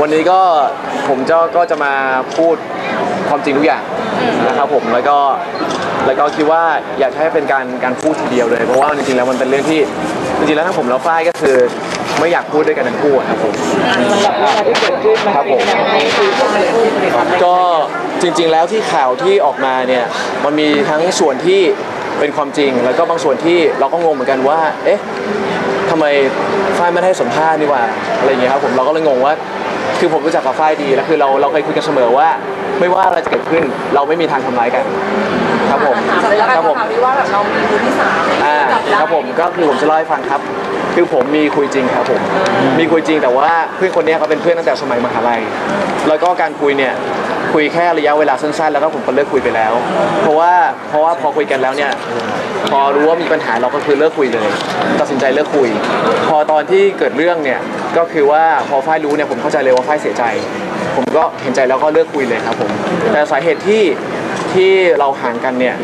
วันนี้ก็ผมจะก็จะมาพูดความจริงทุกอย่างนะครับผมแล้วก็แล้วก็คิดว่าอยากให้เป็นการการพูดทีเดียวเลย เพราะว่าจริงๆแล้วมันเป็นเรื่องที่จริงๆแล้วทั้งผมแล้วฝ้ายก็คือไม่อยากพูดด้วยกันทั้งคู่อะครับผมครับผมก็จริง ๆ แล้วที่ข่าวที่ออกมาเนี่ยมันมีทั้งส่วนที่เป็นความจริง แล้วก็บางส่วนที่เราก็งงเหมือนกันว่า เอ๊ะทำไมฝ้ายไม่ได้ให้สัมภาษณ์ดีกว่าอะไรอย่างเงี้ยครับผมเราก็เลยงงว่า คือผมรู้จักกับฝ้ายดีแล้วคือเราเราเคยคุยกันเสมอว่า ไม่ว่าอะไรจะเกิดขึ้น เราไม่มีทางทำร้ายกัน ครับผมแล้วครับผมข่าวที่ว่าแบบเรามีมือที่สามอ่าครับผมก็คือผมจะเล่าให้ฟังครับ คือผมมีคุยจริงครับผมมีคุยจริงแต่ว่าเพื่อนคนเนี้ยเขาเป็นเพื่อนตั้งแต่สมัยมหาลัยแล้วก็การคุยเนี่ย คุยแค่ระยะเวลาสั้นๆ แล้วก็ผมก็เลิกคุยไปแล้ว เพราะว่าเพราะว่าพอคุยกันแล้วเนี่ยพอรู้ว่ามีปัญหาเราก็คือเลิกคุยเลยตัดสินใจเลิกคุย พอตอนที่เกิดเรื่องเนี่ยก็คือว่าพอฝ้ายรู้เนี่ยผมเข้าใจเลยว่าฝ้ายเสียใจ ผมก็เห็นใจแล้วก็เลิกคุยเลยครับผมแต่สาเหตุที่ที่เราห่างกันเนี่ย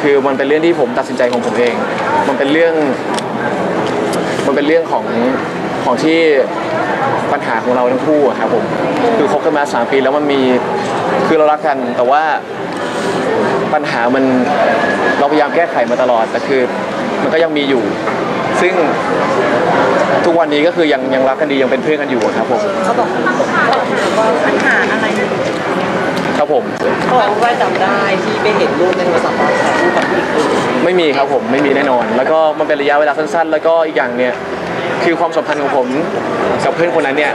คือมันเป็นเรื่องที่ผมตัดสินใจของผมเอง มันเป็นเรื่อง มันเป็นเรื่องของ ของที่ปัญหาของเราทั้งคู่อะครับผมคือคบกันมาสามปีแล้วมันมีคือเรารักกันแต่ว่าปัญหามันเราพยายามแก้ไขมาตลอด แต่คือมันก็ยังมีอยู่ ซึ่งทุกวันนี้ก็คือยังยังรักกันดียังเป็นเพื่อนกันอยู่อะครับผมเขาบอกว่าปัญหาอะไรครับผมเขาบอกว่าจำได้ที่ไปเห็นรูปในโทรศัพท์ตอนถ่ายรูปกับพี่คือไม่มีครับผมไม่มีแน่นอน แล้วก็มันเป็นระยะเวลาสั้น ๆ แล้วก็อีกอย่างเนี่ย คือความสัมพันธ์ของผมกับเพื่อนคนนั้นเนี่ย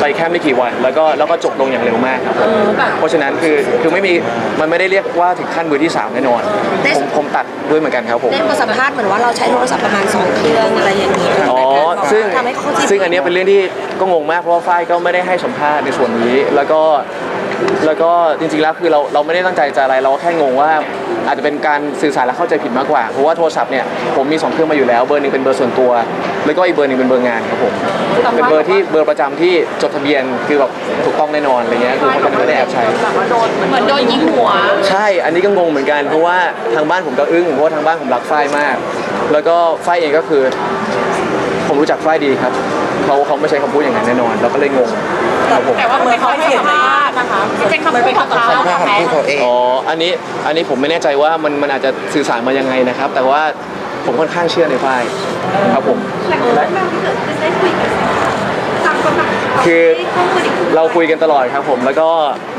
ไปแค่ไม่กี่วัน แล้วก็แล้วก็จบลงอย่างเร็วมากครับผมเพราะฉะนั้นคือคือไม่มีมันไม่ได้เรียกว่าถึงขั้นมือที่สามแน่นอนผมผมตัดด้วยเหมือนกันครับผมได้บทสัมภาษณ์เหมือนว่าเราใช้โทรศัพท์ประมาณ2เครื่องอะไรอย่างนี้อ๋อซึ่งทำให้เขาจิตซึ่งอันเนี้ยเป็นเรื่องที่ก็งงมากเพราะว่าฝ้ายก็ไม่ได้ให้สัมภาษณ์ในส่วนนี้ แล้วก็ แล้วก็จริงๆแล้วคือเราเราไม่ได้ตั้งใจจะอะไรเราก็แค่งงว่า อาจจะเป็นการสื่อสารและเข้าใจผิดมากกว่าเพราะว่าโทรศัพท์เนี่ยผมมีสองเครื่องมาอยู่แล้วเบอร์หนึ่งเป็นเบอร์ส่วนตัว แล้วก็อีกเบอร์หนึ่งเป็นเบอร์งานครับผมเป็นเบอร์ที่เบอร์ประจำที่จดทะเบียนคือแบบถูกต้องแน่นอนอะไรเงี้ยคือเขาจะไม่ได้แอบใช้ แบบว่าโดนเหมือนโดนยิงหัว ใช่ อันนี้ก็งงเหมือนกัน เพราะว่าทางบ้านผมก็อึ้งเพราะว่าทางบ้านผมรักฝ้ายมาก แล้วก็ฝ้ายเองก็คือ ผมรู้จักฝ้ายดีครับเขาเขาไม่ใช้คำพูดอย่างนั้นแน่นอน เราก็เลยงงครับผม แต่ว่าเหมือนเขาไม่เห็นในภาพ นะคะเป็นคำพูดของเขาภาพของผู้เขาเองอ๋อ อันนี้ อันนี้ผมไม่แน่ใจว่ามันมันอาจจะสื่อสารมายังไงนะครับ แต่ว่าผมค่อนข้างเชื่อในฝ้ายครับผมคือเราคุยกันตลอดครับผม แล้วก็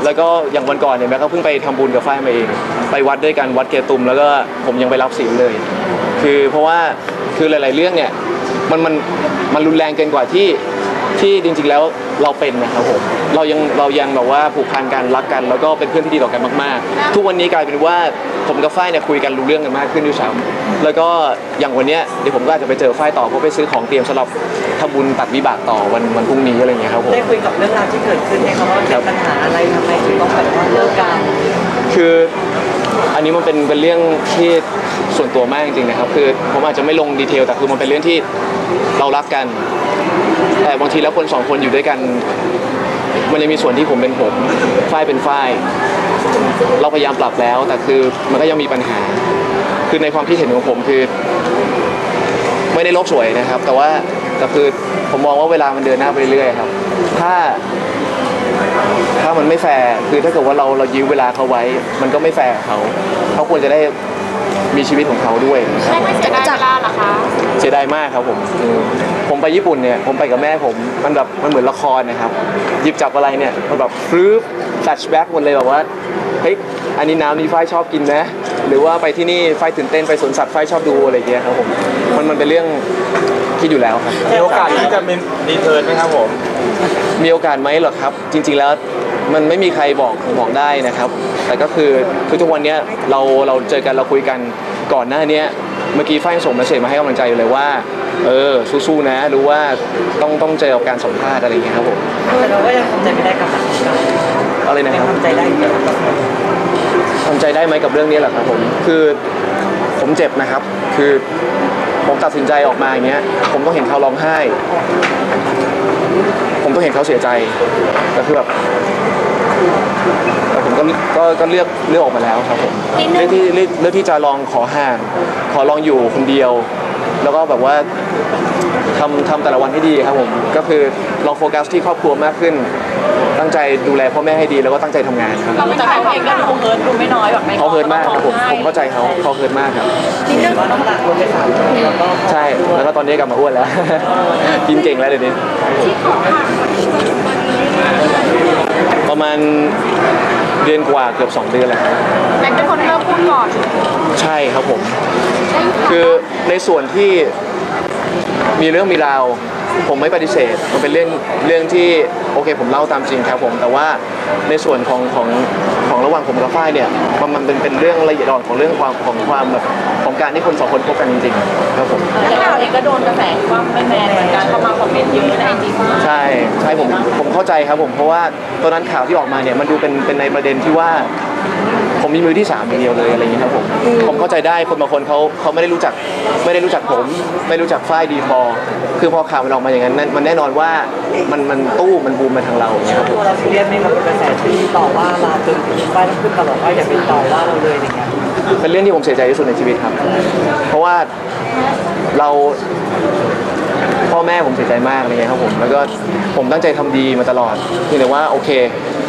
แล้วก็อย่างวันก่อนเนี่ยแม่ก็เพิ่งไปทำบุญกับฝ้ายมาเอง ไปวัดด้วยกันวัดเกตุม แล้วก็ผมยังไปรับศีลเลย คือเพราะว่าคือหลาย ๆ เรื่องเนี่ยมันมันมันรุนแรงเกินกว่าที่ที่จริง ๆ แล้ว เราเป็นนะครับผมเรายังเรายังแบบว่าผูกพันกันรักกัน แล้วก็เป็นเพื่อนที่ดีต่อกันมากๆ ทุกวันนี้กลายเป็นว่าผมกับฝ้ายเนี่ยคุยกันรู้เรื่องกันมากขึ้นด้วยซ้ำแล้วก็อย่างวันเนี้ยเดี๋ยวผมก็อาจจะไปเจอฝ้ายต่อเพราะไปซื้อของเตรียมสำหรับทำบุญตัดวิบากต่อวันวันพรุ่งนี้อะไรอย่างเงี้ยครับผม ได้คุยกับเรื่องราวที่เกิดขึ้นไหมคะว่าเป็นปัญหาอะไรทำไมถึงต้องแบบว่าเลิกกัน คืออันนี้มันเป็นเป็นเรื่องที่ส่วนตัวมากจริงๆนะครับ คือผมอาจจะไม่ลงดีเทลแต่คือมันเป็นเรื่องที่เรารักกัน แต่บางทีแล้วคนสองคนอยู่ด้วยกัน มันจะมีส่วนที่ผมเป็นผมฝ้ายเป็นฝ้าย เราพยายามปรับแล้ว แต่คือมันก็ยังมีปัญหา คือในความคิดเห็นของผมคือ ไม่ได้โลกสวยนะครับ แต่ว่าแต่คือผมมองว่าเวลามันเดินหน้าไปเรื่อยๆครับ ถ้าถ้ามันไม่แฟร์คือถ้าเกิดว่าเราเรายื้อเวลาเขาไว้ มันก็ไม่แฟร์กับเขาเขาควรจะได้มีชีวิตของเขาด้วยนะครับ ไม่เสียดายเวลาเหรอคะ เสียดายมากครับผมอืม ผมไปญี่ปุ่นเนี่ยผมไปกับแม่ผมมันแบบมันเหมือนละครนะครับ หยิบจับอะไรเนี่ยมันแบบฟลื้แฟลชแบ็กหมดเลยแบบว่าเฮ้ยอันนี้น้ำนี้ฝ้ายชอบกินนะ หรือว่าไปที่นี่ฝ้ายตื่นเต้นไปสวนสัตว์ฝ้ายชอบดูอะไรอย่างเงี้ยครับผมมันมันเป็นเรื่องคิดอยู่แล้วครับมีโอกาสที่จะเป็นรีเทิร์นไหมครับผม มีโอกาสไหมเหรอครับ จริง ๆแล้วมันไม่มีใครบอกบอกได้นะครับ แต่ก็คือคือทุกวันเนี้ยเราเราเจอกันเราคุยกันก่อนหน้าเนี้ยเมื่อกี้ฝ้ายส่งมาเสจมาให้กำลังใจอยู่เลยว่า เออสู้ๆนะรู้ว่าต้องต้องเจอกับการสัมภาษณ์อะไรอย่างเงี้ยครับผมแต่เราก็ยังทำใจไม่ได้กับแบบนี้อะไรนะยัคงรับทำใจได้อยู่กับแบบนี้ทำใจได้ไหมกับเรื่องนี้เหรอครับผมคือผมเจ็บนะครับ คือผมตัดสินใจออกมาอย่างเงี้ย ผมต้องเห็นเขาร้องไห้ ผมต้องเห็นเขาเสียใจแต่คือแบบแต่ผมก็ก็ก็เลือกเลือกออกมาแล้วครับผมนิดนึงเลือกที่เลือกเลือกที่จะลองขอห่าง ขอลองอยู่คนเดียว แล้วก็แบบว่าทำทำแต่ละวันให้ดีครับผม ก็คือลองโฟกัสที่ครอบครัวมากขึ้น ตั้งใจดูแลพ่อแม่ให้ดีแล้วก็ตั้งใจทำงานครับเราเป็นแฟนเพลงก็ดูเฮิร์ตดูไม่น้อยแบบไม่เขาเฮิร์ตมากครับผมผมเข้าใจเขาเขาเฮิร์ตมากครับจริงๆว่าน้ำหนักลดไปสามโลแล้วก็ใช่แล้วก็ตอนนี้กลับมาอ้วนแล้ว กินเก่งแล้วเดี๋ยวนี้ประมาณเดือนกว่าเกือบสองเดือนแล้วครับแม็กเป็นคนเริ่มพูดก่อน ใช่ครับผมคือ ในส่วนที่มีเรื่องมีราวผมไม่ปฏิเสธ มันเป็นเรื่องเรื่องที่โอเคผมเล่าตามจริงครับผม แต่ว่าในส่วนของของของระหว่างผมกับฝ้ายเนี่ยมันมันเป็นเป็นเรื่องละเอียดอ่อนของเรื่องความของความแบบของการที่คนสองคนพบกันจริงๆครับผมแต่เราเองก็โดนกระแสที่ว่าไม่แมนเหมือนกันเข้ามาคอมเมนต์เยอะในไอจีมากใช่ใช่ผมผมเข้าใจครับผมเพราะว่าตอนนั้นข่าวที่ออกมาเนี่ยมันดูเป็นเป็นในประเด็นที่ว่า ผมมีมือที่สามอย่างเดียวเลยอะไรอย่างนี้ครับผมผมเข้าใจได้คนบางคนเขาเขาไม่ได้รู้จักไม่ได้รู้จักผม ไม่รู้จักฝ้ายดีพอ คือพอข่าวมันออกมาอย่างนั้นนั่นมันแน่นอนว่ามันมันตู้มันบูมมาทางเราอย่างเงี้ยครับผตัมวเราซีเรียสไหม่กับกระแสที่ต่อว่าเราจนป้ายต้องขึ้นมาบอกว่าอย่าไปต่อว่าเราเลยอย่างเงี้ยเป็นเรื่องที่ผมเสียใจที่สุดในชีวิตครับ เพราะว่าเราพ่อแม่ผมเสียใจมากอะไรเงี้ยครับผม แล้วก็ผมตั้งใจทำดีมาตลอดเพียงแต่ว่าโอเค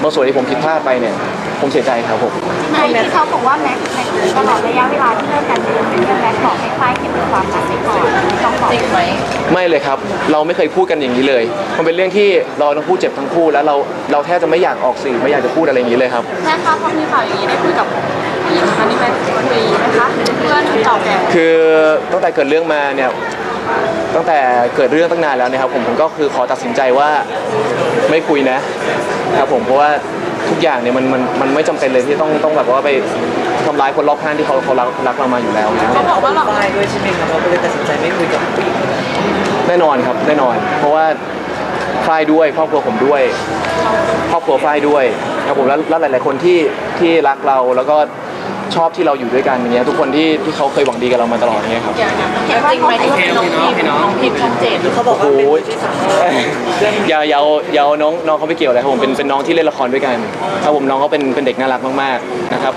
บางส่วนที่ผมผิดพลาดไปเนี่ย ผมเสียใจครับผมในที่เขาบอกว่าแม็กแม็กตลอดระยะเวลาที่เลิกกันเป็นเรื่องแม็กบอกให้ฝ้ายเก็บความลับไว้ก่อนไม่ต้องบอกจริงไหมไม่เลยครับ เราไม่เคยพูดกันอย่างนี้เลย มันเป็นเรื่องที่เราทั้งคู่เจ็บทั้งคู่แล้วเราเราแทบจะไม่อยากออกสื่อไม่อยากจะพูดอะไรอย่างนี้เลยครับแม่คะพอมีข่าวอย่างนี้ได้คุยกับผู้หญิงคนนี้ไหมคุยไหมคะเพื่อนตอบแทนคือตั้งแต่เกิดเรื่องมาเนี่ยตั้งแต่เกิดเรื่องตั้งนานแล้วนะครับผมผมก็คือขอตัดสินใจว่าไม่คุยนะครับผมเพราะว่า ทุกอย่างเนี่ยมันมันมันไม่จำเป็นเลยที่ต้องต้องแบบว่าไปทำร้ายคนรอบข้างที่เขาเขารักรักเรามาอยู่แล้วนะเขาบอกว่าเราป้ายด้วยใช่ไหมครับเราก็เลยตัดสินใจไม่คุยกับผู้หญิงแน่นอนครับแน่นอน เพราะว่าฝ้ายด้วยครอบครัวผมด้วย ครอบครัวฝ้ายด้วยนะครับผมแล้วแล้วหลาย ๆ คนที่ที่รักเราแล้วก็ ชอบที่เราอยู่ด้วยกันอย่างเงี้ยทุกคนที่ที่เขาเคยหวังดีกับเรามาตลอดอย่างเงี้ยครับจริงไหมที่ว่าเป็นน้องพิมน้องพิมช่องเจ็ดหรือเขาบอกว่าเป็นมือที่สามเรื่องอย่าอย่าเอาอย่าเอาน้องน้องเขาไม่เกี่ยวเลยครับผมเป็นเป็นน้องที่เล่นละครด้วยกันครับผมน้องเขาเป็นเป็นเด็กน่ารักมากๆนะครับ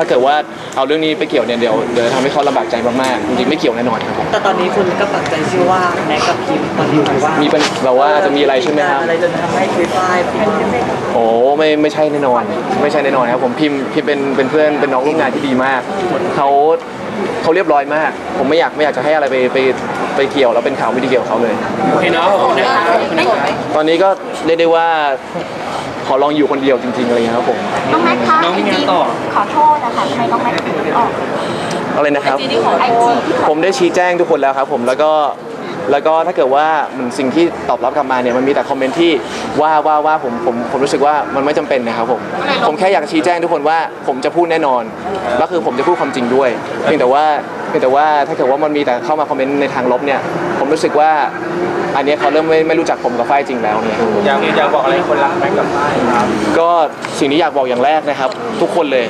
ถ้าเกิดว่าเอาเรื่องนี้ไปเกี่ยวเนี่ยเดี๋ยวเดี๋ยวทำให้เขาลำบากใจมากๆจริงๆไม่เกี่ยวแน่นอนครับผมแต่ตอนนี้คุณก็ปักใจเชื่อว่าแม็กกับพิมตอนนี้ถือว่ามีเป็นแบบว่าจะมีอะไรใช่ไหมครับ อะไรจนทำให้คุยป้ายพิมโอ้ไม่ไม่ใช่แน่นอน ไม่ใช่แน่นอนครับผมพิมพ์พิมพ์เป็นเป็นเพื่อนเป็นน้องร่วมงานที่ดีมากเขาเขาเรียบร้อยมาก ผมไม่อยากไม่อยากจะให้อะไรไปไปไปเกี่ยวแล้วเป็นข่าวไม่ดีเกี่ยวกับเขาเลย โอเคเนาะขอบคุณนะครับ ตอนนี้ก็เรียกได้ว่า ขอลองอยู่คนเดียวจริงๆอะไรเงี้ยครับผมน้องแม็กคะน้องมีงานต่อ ขอโทษนะคะทำไมน้องแม็กถึงออกอะไรนะครับไอจีที่ผมได้ชี้แจ้งทุกคนแล้วครับผมแล้วก็แล้วก็ถ้าเกิดว่ามันสิ่งที่ตอบรับกลับมาเนี่ยมันมีแต่คอมเมนต์ที่ว่าว่าว่าผมผมผมรู้สึกว่ามันไม่จำเป็นนะครับผมผมแค่อยากชี้แจ้งทุกคนว่าผมจะพูดแน่นอนแล้วคือผมจะพูดความจริงด้วยเพียงแต่ว่าเพียงแต่ว่าถ้าเกิดว่ามันมีแต่เข้ามาคอมเมนต์ในทางลบเนี่ย ผมรู้สึกว่า อันเนี้ยเขาเริ่มไม่ไม่รู้จักผมกับฝ้ายจริงแล้วเนี่ยครับอยากอยากบอกอะไรคนรักแม็กกับฝ้ายครับก็สิ่งที่อยากบอกอย่างแรกนะครับ ทุกคนเลย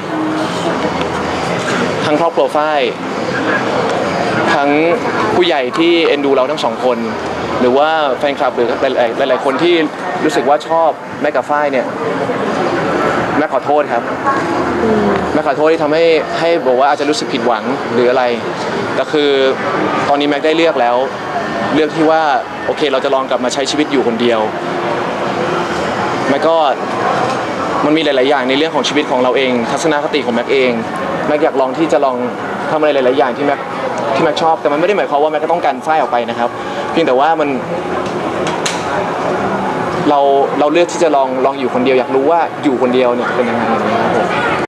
ทั้งครอบครัวฝ้ายทั้งผู้ใหญ่ที่เอ็นดูเราทั้งสองคน หรือว่าแฟนคลับหรือหลายๆหลายๆคนที่รู้สึกว่าชอบแม่กับฝ้ายเนี่ย แม่ขอโทษครับแม่ขอโทษที่ทำให้ให้บอกว่าอาจจะรู้สึกผิดหวังหรืออะไร แต่คือตอนนี้แม็กได้เลือกแล้ว เลือกที่ว่าโอเค เราจะลองกลับมาใช้ชีวิตอยู่คนเดียวแม่ก็มันมีหลาย ๆ อย่างในเรื่องของชีวิตของเราเอง ทัศนคติของแม็กเองแม็กอยากลองที่จะลองทำอะไรหลาย ๆ อย่างที่แม็กที่แม็กชอบแต่มันไม่ได้หมายความว่าแม็กก็ต้องการฝ้ายออกไปนะครับ เพียงแต่ว่ามัน เราเราเลือกที่จะลองลองอยู่คนเดียว อยากรู้ว่าอยู่คนเดียวเนี่ยเป็นยังไงครับผม